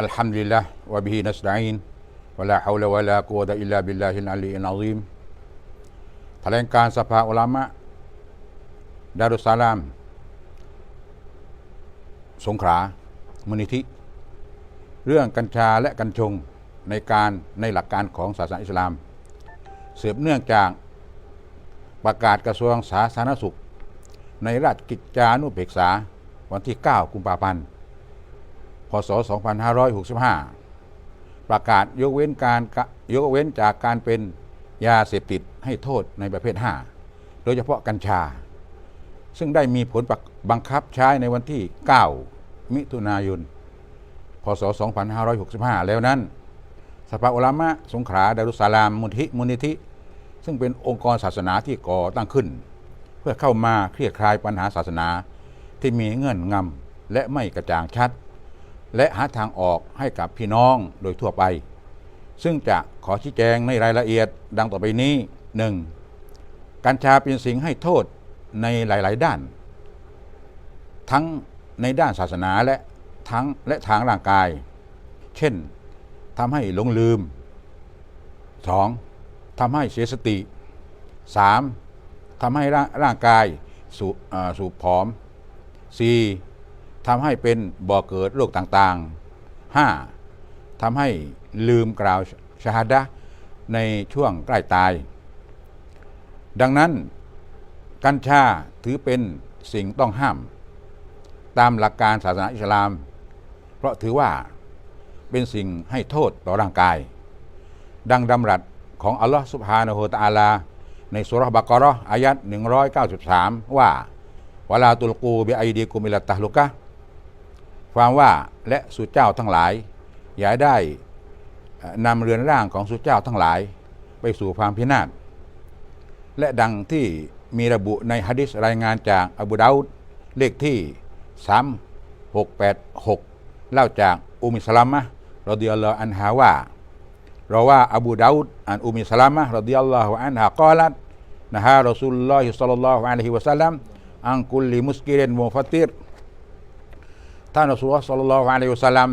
Alhamdulillah wa bihi nasta'in wa la hawla wa la quwwata illa billahil aliyyil azim. Talengkan sapa ulama Darussalam สงขลามูลนิธิ เรื่องกัญชาและกัญชงในการในหลักการของศาสนาอิสลาม เสืบเนื่องจากประกาศกระทรวงสาธารณสุข ในราชกิจจานุเบกษาวันที่ 9 กุมภาพันธ์ พศ 2565 ประกาศยกเว้นการยกเว้นจากการเป็นยาเสพติดให้โทษในประเภท 5 โดยเฉพาะกัญชา ซึ่งได้มีผลบังคับใช้ในวันที่ 9 มิถุนายน พศ 2565 แล้วนั้น สภาอุลามะสงขลาดารุสสลามมุทิมูลนิธิ ซึ่งเป็นองค์กรศาสนาที่ก่อตั้งขึ้น เพื่อเข้ามาเคลี่ยคลายปัญหาศาสนาที่มีเงื่อนงำและไม่กระจ่างชัด และหาทางออกให้กับพี่น้องโดยทั่วไป ซึ่งจะขอชี้แจงในรายละเอียดดังต่อไปนี้ 1. กัญชาเป็นสิ่งให้โทษในหลาย ๆ ด้าน ทั้งในด้านศาสนาและทั้งและทางร่างกาย เช่นทำให้หลงลืม 2. ทำให้เสียสติ 3. ทำให้ร่างกายสูบอ่าสูบผอม 4. ทำให้เป็นบ่อเกิดโรคต่างๆ 5. ทำให้ลืมกล่าวชาดะในช่วงใกล้ตาย ดังนั้นกัญชาถือเป็นสิ่งต้องห้าม ตามหลักการศาสนาอิสลาม เพราะถือว่าเป็นสิ่งให้โทษต่อร่างกาย ดังดำรัสของอัลลอฮฺสุบฮานะฮูตะอาลา ในสุราะห์บักราะห์อายัด193 ว่าวลาตุลกูบิไอดีกุมิลตะลุกะ ความว่าและสุเจ้าทั้งหลายอย่าได้นำเรือนร่างของสุเจ้าทั้งหลาย ไปสู่ความพินาศและดังที่มีระบุในฮะดิษรายงานจากอบูดาอุดเลขที่ 3686 เล่าจากอุมิสลามะรดิยัลลอฮอันฮาว่าเราว่าอบูดาอุดอันอุมิสลามะรดิยัลลอฮุอันฮากาลัดนะฮะรอซูลุลลอฮิศ็อลลัลลอฮุอะลัยฮิวะซัลลัมอันกุลลิมุสกิรินมุฟัตติร ท่านอซูลุลลอฮ์ศ็อลลัลลอฮุอะลัยฮิวะซัลลัม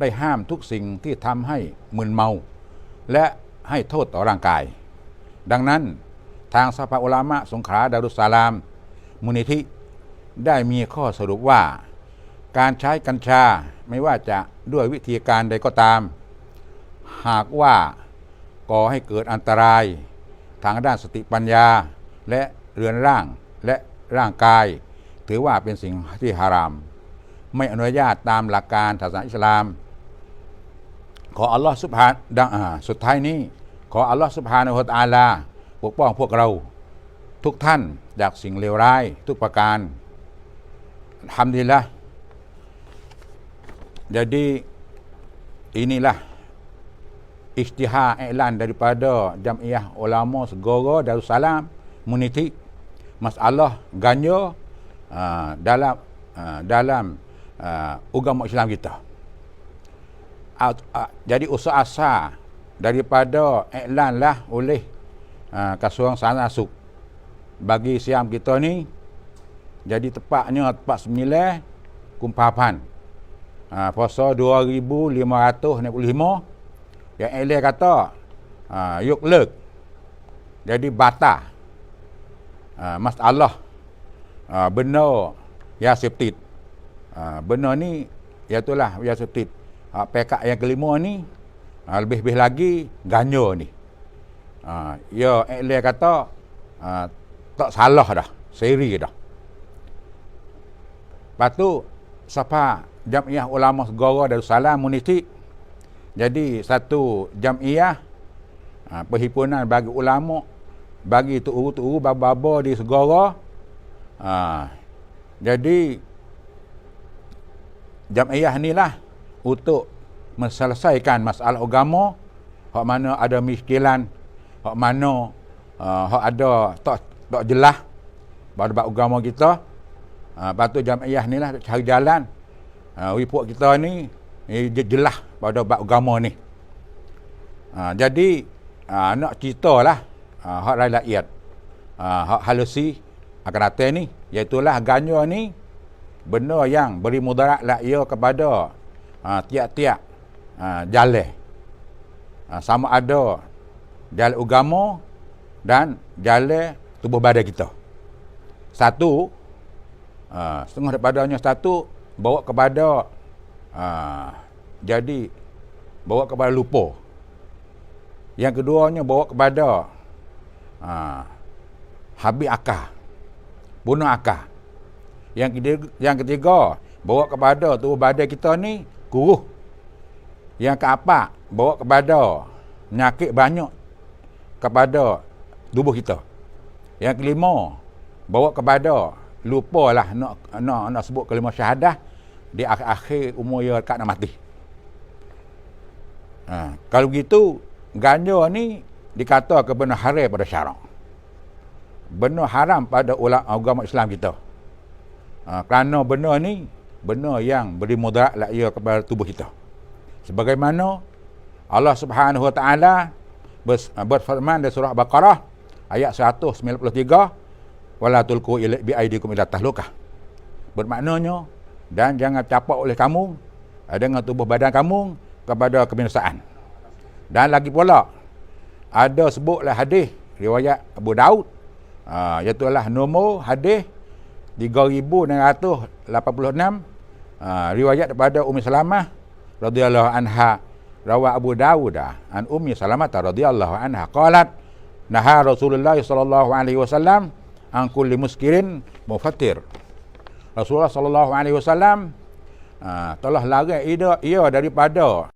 ได้ห้ามทุกสิ่งที่ทำให้มึนเมา และให้โทษต่อร่างกาย ดังนั้นทางสภาอุลามะสงขลาดารุสสลามมูลนิธิได้มีข้อสรุปว่า การใช้กัญชาไม่ว่าจะด้วยวิธีการใดก็ตาม หากว่าก่อให้เกิดอันตราย ทางด้านสติปัญญาและเรือนร่างและร่างกาย ถือว่าเป็นสิ่งที่ฮาราม ไม่อนุญาตตามหลักการศาสนาอิสลาม ขออัลลอฮ์สุบฮานดังสุดท้ายนี้ ขออัลลอฮ์สุบฮานะฮูวะตอาลาปกป้องพวกเราทุกท่านจากสิ่งเลวร้ายทุกประการทำดีละ jadi inilah isytihar iklan daripada Jamiah Ulama Segoro Darussalam Muniti masalah ganja uh, dalam uh, dalam uh, agama Islam kita. Uh, uh, jadi usaha asal daripada iklan lah oleh uh, Kasuang Sana Suk bagi siam kita ni jadi tepatnya tepat 9 Kumpapan. Ha, puasa 2565 yang Elia kata ha, yuk leg jadi bata ha, masalah ha, benar ya septit ha, benar ni iaitulah ya septit ha, pekak yang kelima ni ha, lebih-lebih lagi ganja ni ha, ya Elia kata ha, tak salah dah seri dah Lepas tu siapa Jamiah Ulama Segara Darussalam Muniti. Jadi satu jamiah ha, perhimpunan bagi ulama bagi tuuru-tuuru baba-baba di Segara. Ha, jadi jamiah inilah untuk menyelesaikan masalah agama hak mana ada miskilan, hak mana uh, hak ada tak tak jelas pada agama kita. Ha, lepas tu jamiah ni lah cari jalan Ha, report kita ni eh, jelas pada bab agama ni. Ha, jadi ha, nak cerita lah ha, hak rakyat ha, hak halusi akan ni iaitulah ganja ni benda yang beri mudarat lah ia kepada uh, tiap-tiap uh, jalan uh, sama ada jalan agama dan jalan tubuh badan kita. Satu uh, setengah daripadanya satu bawa kepada uh, jadi bawa kepada lupa. Yang keduanya bawa kepada uh, habis akal bunuh akal yang ketiga, yang ketiga bawa kepada tubuh badan kita ni kuruh yang keempat bawa kepada penyakit banyak kepada tubuh kita yang kelima bawa kepada lupalah nak nak nak sebut kelima syahadah di akhir-akhir umur dia dekat nak mati. Ha, kalau begitu ganja ni dikata ke benar haram pada syarak. Benar haram pada ulama agama Islam kita. Ha, kerana benar ni benar yang beri mudarat lah ia kepada tubuh kita. Sebagaimana Allah Subhanahu Wa Taala berfirman di surah Baqarah ayat 193 wala tulku bi aidikum ila tahlukah bermaknanya dan jangan capak oleh kamu eh, dengan tubuh badan kamu kepada kebinasaan dan lagi pula ada sebutlah hadis riwayat Abu Daud uh, iaitu lah nombor hadis 3686 uh, riwayat daripada Ummi Salamah radhiyallahu anha rawa Abu Dawud an Ummi Salamah radhiyallahu anha qalat naha Rasulullah sallallahu alaihi wasallam an kulli muskirin mufatir. Rasulullah sallallahu alaihi wasallam ah, telah larang ia, ia daripada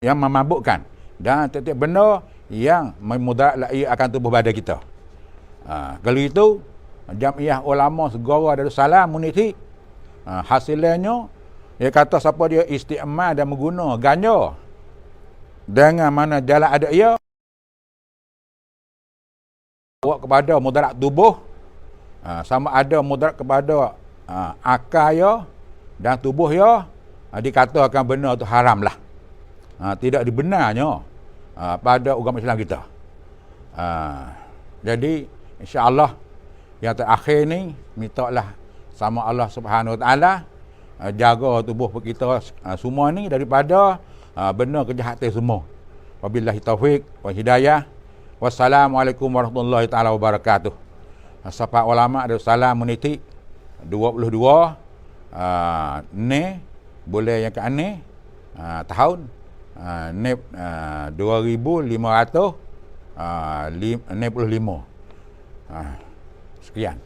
yang memabukkan dan setiap benda yang memudaratkan ia akan tubuh badan kita. Ha, kalau itu jamiah ulama segera dari salam muniti ha, hasilnya dia kata siapa dia istiqmal dan mengguna ganja. Dengan mana jalan ada ia bawa kepada mudarat tubuh. Uh, sama ada mudarat kepada uh, akal ya dan tubuh ya uh, dikatakan benar tu haram lah. Uh, tidak dibenarnya uh, pada agama Islam kita. Uh, jadi insyaAllah. Yang terakhir ni minta lah sama Allah subhanahu wa ta'ala uh, jaga tubuh kita uh, semua ni daripada uh, benar kejahatan semua. Wabillahi taufiq wa hidayah. Wassalamualaikum warahmatullahi taala wabarakatuh. Sapa ulama ada salam meniti 22 uh, boleh yang ke ane uh, tahun uh, ne uh, 2500 uh, 65 Ah, yan.